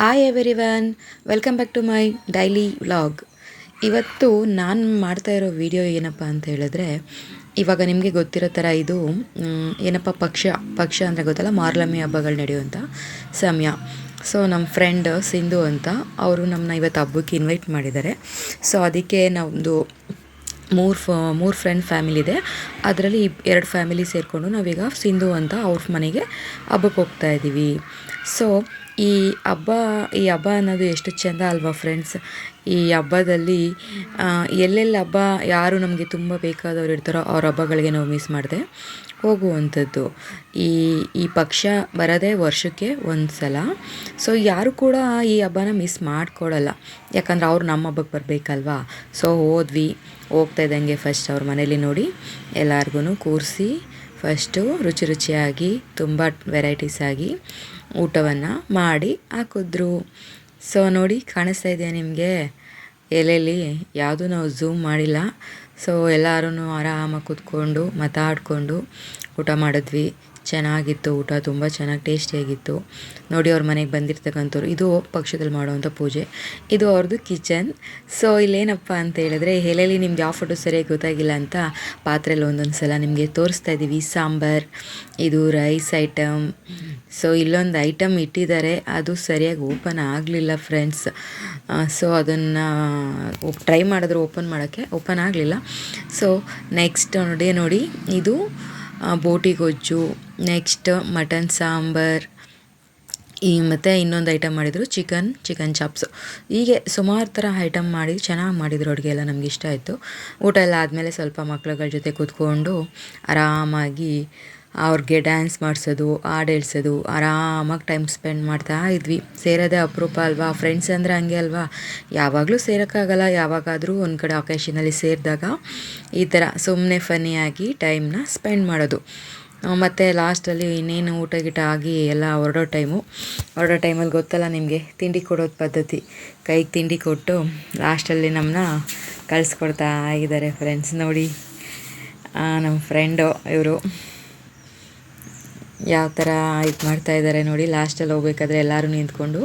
Hi everyone welcome back to my daily vlog ಇವತ್ತು ನಾನು ಮಾಡ್ತಾ ಇರೋ ವಿಡಿಯೋ ಏನಪ್ಪ ಅಂತ ಹೇಳಿದ್ರೆ, ಇವಾಗ ನಿಮಗೆ ಗೊತ್ತಿರೋ ಥರ ಇದು ಏನಪ್ಪ ಪಕ್ಷ ಪಕ್ಷ ಅಂದರೆ ಗೊತ್ತಲ್ಲ ಮಾರ್ಲಮಿ ಹಬ್ಬಗಳು ನಡೆಯುವಂಥ ಸಮಯ. ಸೊ ನಮ್ಮ ಫ್ರೆಂಡ್ ಸಿಂಧು ಅಂತ, ಅವರು ನಮ್ಮನ್ನ ಇವತ್ತು ಹಬ್ಬಕ್ಕೆ ಇನ್ವೈಟ್ ಮಾಡಿದ್ದಾರೆ. ಸೊ ಅದಕ್ಕೆ ನಮ್ಮದು ಮೂರು ಫ ಮೂರು ಫ್ರೆಂಡ್ ಫ್ಯಾಮಿಲಿ ಇದೆ. ಅದರಲ್ಲಿ ಎರಡು ಫ್ಯಾಮಿಲಿ ಸೇರಿಕೊಂಡು ನಾವೀಗ ಸಿಂಧು ಅಂತ ಅವ್ರ ಮನೆಗೆ ಹಬ್ಬಕ್ಕೆ ಹೋಗ್ತಾ ಇದ್ದೀವಿ ಸೊ ಈ ಹಬ್ಬ ಈ ಹಬ್ಬ ಅನ್ನೋದು ಎಷ್ಟು ಚೆಂದ ಅಲ್ವಾ ಫ್ರೆಂಡ್ಸ್ ಈ ಹಬ್ಬದಲ್ಲಿ ಎಲ್ಲೆಲ್ಲಿ ಹಬ್ಬ ಯಾರು ನಮಗೆ ತುಂಬ ಬೇಕಾದವ್ರು ಇರ್ತಾರೋ ಅವ್ರ ಹಬ್ಬಗಳಿಗೆ ನಾವು ಮಿಸ್ ಮಾಡದೆ ಹೋಗುವಂಥದ್ದು. ಈ ಈ ಪಕ್ಷ ಬರೋದೇ ವರ್ಷಕ್ಕೆ ಒಂದು ಸಲ ಸೊ ಯಾರು ಕೂಡ ಈ ಹಬ್ಬನ ಮಿಸ್ ಮಾಡ್ಕೊಡಲ್ಲ ಯಾಕಂದ್ರೆ ಅವ್ರು ನಮ್ಮ ಹಬ್ಬಕ್ಕೆ ಬರಬೇಕಲ್ವಾ? ಸೊ ಹೋದ್ವಿ, ಹೋಗ್ತಾ ಇದ್ದಂಗೆ ಫಸ್ಟ್ ಅವ್ರ ಮನೇಲಿ ನೋಡಿ ಎಲ್ಲರಿಗೂ ಕೂರಿಸಿ ಫಸ್ಟು ರುಚಿ ರುಚಿಯಾಗಿ ತುಂಬ ವೆರೈಟೀಸ್ ಆಗಿ ಊಟವನ್ನು ಮಾಡಿ ಹಾಕಿದ್ರು. ಸೊ ನೋಡಿ ಕಾಣಿಸ್ತಾ ಇದೆ ನಿಮಗೆ? ಎಲೆಯಲ್ಲಿ ಯಾವುದೂ ನಾವು ಝೂಮ್ ಮಾಡಿಲ್ಲ. ಸೊ ಎಲ್ಲರೂ ಆರಾಮಾಗಿ ಕೂತ್ಕೊಂಡು ಮಾತಾಡಿಕೊಂಡು ಊಟ ಮಾಡಿದ್ವಿ. ಚೆನ್ನಾಗಿತ್ತು ಊಟ, ತುಂಬ ಚೆನ್ನಾಗಿ ಟೇಸ್ಟಿಯಾಗಿತ್ತು. ನೋಡಿ ಅವ್ರ ಮನೆಗೆ ಬಂದಿರ್ತಕ್ಕಂಥವ್ರು. ಇದು ಪಕ್ಷದಲ್ಲಿ ಮಾಡುವಂಥ ಪೂಜೆ. ಇದು ಅವ್ರದ್ದು ಕಿಚನ್. ಸೊ ಇಲ್ಲೇನಪ್ಪ ಅಂತ ಹೇಳಿದ್ರೆ ಎಲೆಯಲ್ಲಿ ನಿಮ್ಗೆ ಯಾವ ಫೋಟೋ ಸರಿಯಾಗಿ ಗೊತ್ತಾಗಿಲ್ಲ ಅಂತ ಪಾತ್ರೆಯಲ್ಲಿ ಒಂದೊಂದು ಸಲ ನಿಮಗೆ ತೋರಿಸ್ತಾ ಇದ್ದೀವಿ ಸಾಂಬಾರ್, ಇದು ರೈಸ್ ಐಟಮ್ ಸೊ ಇಲ್ಲೊಂದು ಐಟಮ್ ಇಟ್ಟಿದ್ದಾರೆ. ಅದು ಸರಿಯಾಗಿ ಓಪನ್ ಆಗಲಿಲ್ಲ ಫ್ರೆಂಡ್ಸ್. ಸೊ ಅದನ್ನು ಟ್ರೈ ಮಾಡಿದ್ರು ಓಪನ್ ಮಾಡೋಕ್ಕೆ ಓಪನ್ ಆಗಲಿಲ್ಲ. ಸೊ ನೆಕ್ಸ್ಟ್ ನೋಡಿ ನೋಡಿ, ಇದು ಬೋಟಿ ಗೊಜ್ಜು ನೆಕ್ಸ್ಟ್ ಮಟನ್ ಸಾಂಬಾರ್, ಈ ಮತ್ತು ಇನ್ನೊಂದು ಐಟಮ್ ಮಾಡಿದರು ಚಿಕನ್ ಚಿಕನ್ ಚಾಪ್ಸು ಹೀಗೆ ಸುಮಾರು ಥರ ಐಟಮ್ ಮಾಡಿ ಚೆನ್ನಾಗಿ ಮಾಡಿದ್ರು ಅಡುಗೆ ಎಲ್ಲ ನಮಗೆ ಇಷ್ಟ ಆಯಿತು. ಊಟ ಎಲ್ಲ ಆದಮೇಲೆ ಸ್ವಲ್ಪ ಮಕ್ಳುಗಳ ಜೊತೆ ಕೂತ್ಕೊಂಡು ಆರಾಮಾಗಿ ಅವ್ರಿಗೆ ಡ್ಯಾನ್ಸ್ ಮಾಡಿಸೋದು, ಹಾಡು ಆರಾಮಾಗಿ ಟೈಮ್ ಸ್ಪೆಂಡ್ ಮಾಡ್ತಾ ಇದ್ವಿ. ಸೇರೋದೇ ಅಪರೂಪ ಅಲ್ವಾ? ಫ್ರೆಂಡ್ಸ್ ಅಂದರೆ ಹಂಗೆ ಅಲ್ವಾ? ಯಾವಾಗಲೂ ಸೇರೋಕ್ಕಾಗಲ್ಲ. ಯಾವಾಗಾದರೂ ಒಂದು ಕಡೆ ಒಕೇಶನಲ್ಲಿ ಸೇರಿದಾಗ ಈ ಥರ ಸುಮ್ಮನೆ ಫನಿಯಾಗಿ ಟೈಮ್ನ ಸ್ಪೆಂಡ್ ಮಾಡೋದು. ಮತ್ತು ಲಾಸ್ಟಲ್ಲಿ ಇನ್ನೇನು ಊಟ ಗೀಟ ಆಗಿ ಎಲ್ಲ ಹೊರಡೋ ಟೈಮು ಹೊರಡೋ ಟೈಮಲ್ಲಿ ಗೊತ್ತಲ್ಲ ನಿಮಗೆ? ತಿಂಡಿ ಕೊಡೋದು ಪದ್ಧತಿ. ಕೈಗೆ ತಿಂಡಿ ಕೊಟ್ಟು ಲಾಸ್ಟಲ್ಲಿ ನಮ್ಮನ್ನ ಕಳಿಸ್ಕೊಡ್ತಾ ಇದ್ದಾರೆ ಫ್ರೆಂಡ್ಸ್ ನೋಡಿ. ನಮ್ಮ ಫ್ರೆಂಡು ಇವರು. ಯಾವ ಥರ ಇದು ಮಾಡ್ತಾ ಇದ್ದಾರೆ ನೋಡಿ ಲಾಸ್ಟಲ್ಲಿ ಹೋಗ್ಬೇಕಾದ್ರೆ ಎಲ್ಲರೂ ನಿಂತ್ಕೊಂಡು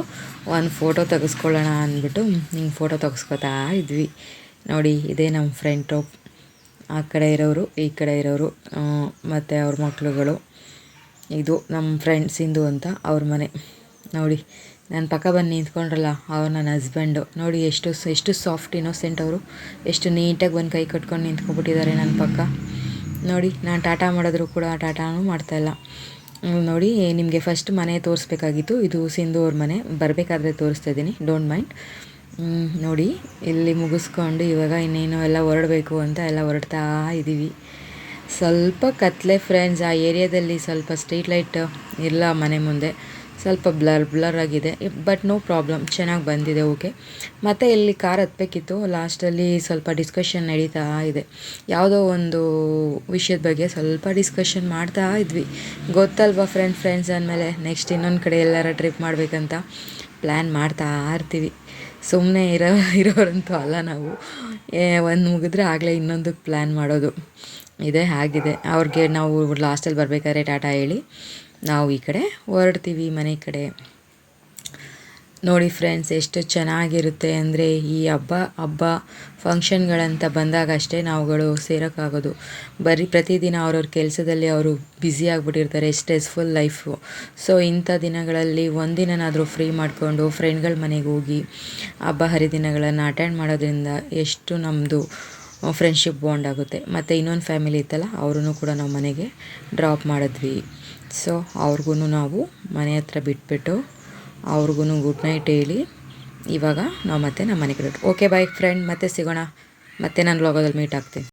ಒಂದು ಫೋಟೋ ತೆಗೆಸ್ಕೊಳ್ಳೋಣ ಅಂದ್ಬಿಟ್ಟು ಹಿಂಗೆ ಫೋಟೋ ತೆಗೆಸ್ಕೊತಾ ಇದ್ವಿ. ನೋಡಿ, ಇದೇ ನಮ್ಮ ಫ್ರೆಂಡ್ ಟಾಪ್ ಆ ಕಡೆ ಇರೋರು, ಈ ಕಡೆ ಇರೋರು ಮತ್ತು ಅವ್ರ ಮಕ್ಕಳುಗಳು ಇದು ನಮ್ಮ ಫ್ರೆಂಡ್ ಸಿಂಧು ಅಂತ ಅವ್ರ ಮನೆ. ನೋಡಿ ನನ್ನ ಪಕ್ಕ ಬಂದು ನಿಂತ್ಕೊಂಡ್ರಲ್ಲ, ಅವ್ರು ನನ್ನ ಹಸ್ಬೆಂಡು ನೋಡಿ, ಎಷ್ಟು ಎಷ್ಟು ಸಾಫ್ಟ್ ಇನ್ನೋಸೆಂಟ್ ಅವರು. ಎಷ್ಟು ನೀಟಾಗಿ ಬಂದು ಕೈ ಕಟ್ಕೊಂಡು ನಿಂತ್ಕೊಂಡ್ಬಿಟ್ಟಿದ್ದಾರೆ ನನ್ನ ಪಕ್ಕ. ನೋಡಿ, ನಾನು ಟಾಟಾ ಮಾಡಿದ್ರು ಕೂಡ ಟಾಟಾನು ಮಾಡ್ತಾಯಿಲ್ಲ ನೋಡಿ, ನಿಮಗೆ ಫಸ್ಟ್ ಮನೆ ತೋರಿಸ್ಬೇಕಾಗಿತ್ತು. ಇದು ಸಿಂಧು ಅವ್ರ ಮನೆ. ಬರಬೇಕಾದ್ರೆ ತೋರಿಸ್ತಾ ಇದ್ದೀನಿ. ಡೋಂಟ್ ಮೈಂಡ್ ನೋಡಿ, ಇಲ್ಲಿ ಮುಗಿಸ್ಕೊಂಡು ಇವಾಗ ಇನ್ನೇನು ಎಲ್ಲ ಹೊರಡಬೇಕು ಅಂತ ಎಲ್ಲ ಹೊರಡ್ತಾ ಇದ್ದೀವಿ ಸ್ವಲ್ಪ ಕತ್ಲೆ ಫ್ರೆಂಡ್ಸ್ ಆ ಏರಿಯಾದಲ್ಲಿ ಸ್ವಲ್ಪ ಸ್ಟ್ರೀಟ್ ಲೈಟ್ ಇಲ್ಲ ಮನೆ ಮುಂದೆ. ಸ್ವಲ್ಪ ಬ್ಲರ್ ಬ್ಲರ್ ಆಗಿದೆ. ಬಟ್ ನೋ ಪ್ರಾಬ್ಲಮ್ ಚೆನ್ನಾಗಿ ಬಂದಿದೆ ಓಕೆ ಮತ್ತು ಇಲ್ಲಿ ಕಾರ್ ಹತ್ಬೇಕಿತ್ತು. ಲಾಸ್ಟಲ್ಲಿ ಸ್ವಲ್ಪ ಡಿಸ್ಕಷನ್ ನಡೀತಾ ಇದೆ. ಯಾವುದೋ ಒಂದು ವಿಷಯದ ಬಗ್ಗೆ ಸ್ವಲ್ಪ ಡಿಸ್ಕಷನ್ ಮಾಡ್ತಾ ಇದ್ವಿ. ಗೊತ್ತಲ್ವಾ ಫ್ರೆಂಡ್ ಫ್ರೆಂಡ್ಸ್ ಅಂದಮೇಲೆ? ನೆಕ್ಸ್ಟ್ ಇನ್ನೊಂದು ಕಡೆ ಎಲ್ಲರ ಟ್ರಿಪ್ ಮಾಡಬೇಕಂತ ಪ್ಲ್ಯಾನ್ ಮಾಡ್ತಾ ಇರ್ತೀವಿ. ಸುಮ್ಮನೆ ಇರೋ, ಇರೋರಂತೂ ಅಲ್ಲ ನಾವು. ಒಂದು ಮುಗಿದ್ರೆ ಆಗಲೇ ಇನ್ನೊಂದಕ್ಕೆ ಪ್ಲ್ಯಾನ್ ಮಾಡೋದು. ಇದೇ, ಆಗಿದೆ. ಅವ್ರಿಗೆ ನಾವು ಲಾಸ್ಟಲ್ಲಿ ಬರಬೇಕಾದ್ರೆ ಟಾಟಾ ಹೇಳಿ. ನಾವು ಈ ಕಡೆ ಹೊರಡ್ತೀವಿ ಮನೆ ಕಡೆ. ನೋಡಿ ಫ್ರೆಂಡ್ಸ್ ಎಷ್ಟು ಚೆನ್ನಾಗಿರುತ್ತೆ ಅಂದರೆ ಈ ಹಬ್ಬ ಹಬ್ಬ ಫಂಕ್ಷನ್ಗಳಂತ ಬಂದಾಗ ಅಷ್ಟೇ ನಾವುಗಳು ಸೇರೋಕ್ಕಾಗೋದು. ಬರೀ ಪ್ರತಿದಿನ ಅವ್ರವ್ರ ಕೆಲಸದಲ್ಲಿ ಅವರು ಬ್ಯುಸಿ ಆಗಿಬಿಟ್ಟಿರ್ತಾರೆ ಸ್ಟ್ರೆಸ್ಫುಲ್ ಲೈಫು ಸೊ ಇಂಥ ದಿನಗಳಲ್ಲಿ ಒಂದಿನನಾದರೂ ಫ್ರೀ ಮಾಡಿಕೊಂಡು ಫ್ರೆಂಡ್ಗಳ ಮನೆಗೆ ಹೋಗಿ ಹಬ್ಬ ಹರಿದಿನಗಳನ್ನು ಅಟೆಂಡ್ ಮಾಡೋದ್ರಿಂದ ಎಷ್ಟು ನಮ್ಮದು ಫ್ರೆಂಡ್ಶಿಪ್ ಬಾಂಡ್ ಆಗುತ್ತೆ. ಮತ್ತು ಇನ್ನೊಂದು ಫ್ಯಾಮಿಲಿ ಇತ್ತಲ್ಲ ಅವ್ರೂ ಕೂಡ ನಾವು ಮನೆಗೆ ಡ್ರಾಪ್ ಮಾಡಿದ್ವಿ. ಸೊ ಅವ್ರಿಗೂ ನಾವು ಮನೆ ಹತ್ರ ಬಿಟ್ಬಿಟ್ಟು ಅವ್ರಿಗೂ ಗುಡ್ ನೈಟ್ ಹೇಳಿ ಇವಾಗ ನಾವು ಮತ್ತೆ ನಮ್ಮ ಮನೆ ಕಡೆ ಓಕೆ ಬಾಯ್ ಫ್ರೆಂಡ್ ಮತ್ತೆ ಸಿಗೋಣ. ಮತ್ತೆ ನಾನು ಲೋಗದಲ್ಲಿ ಮೀಟ್ ಆಗ್ತೀನಿ.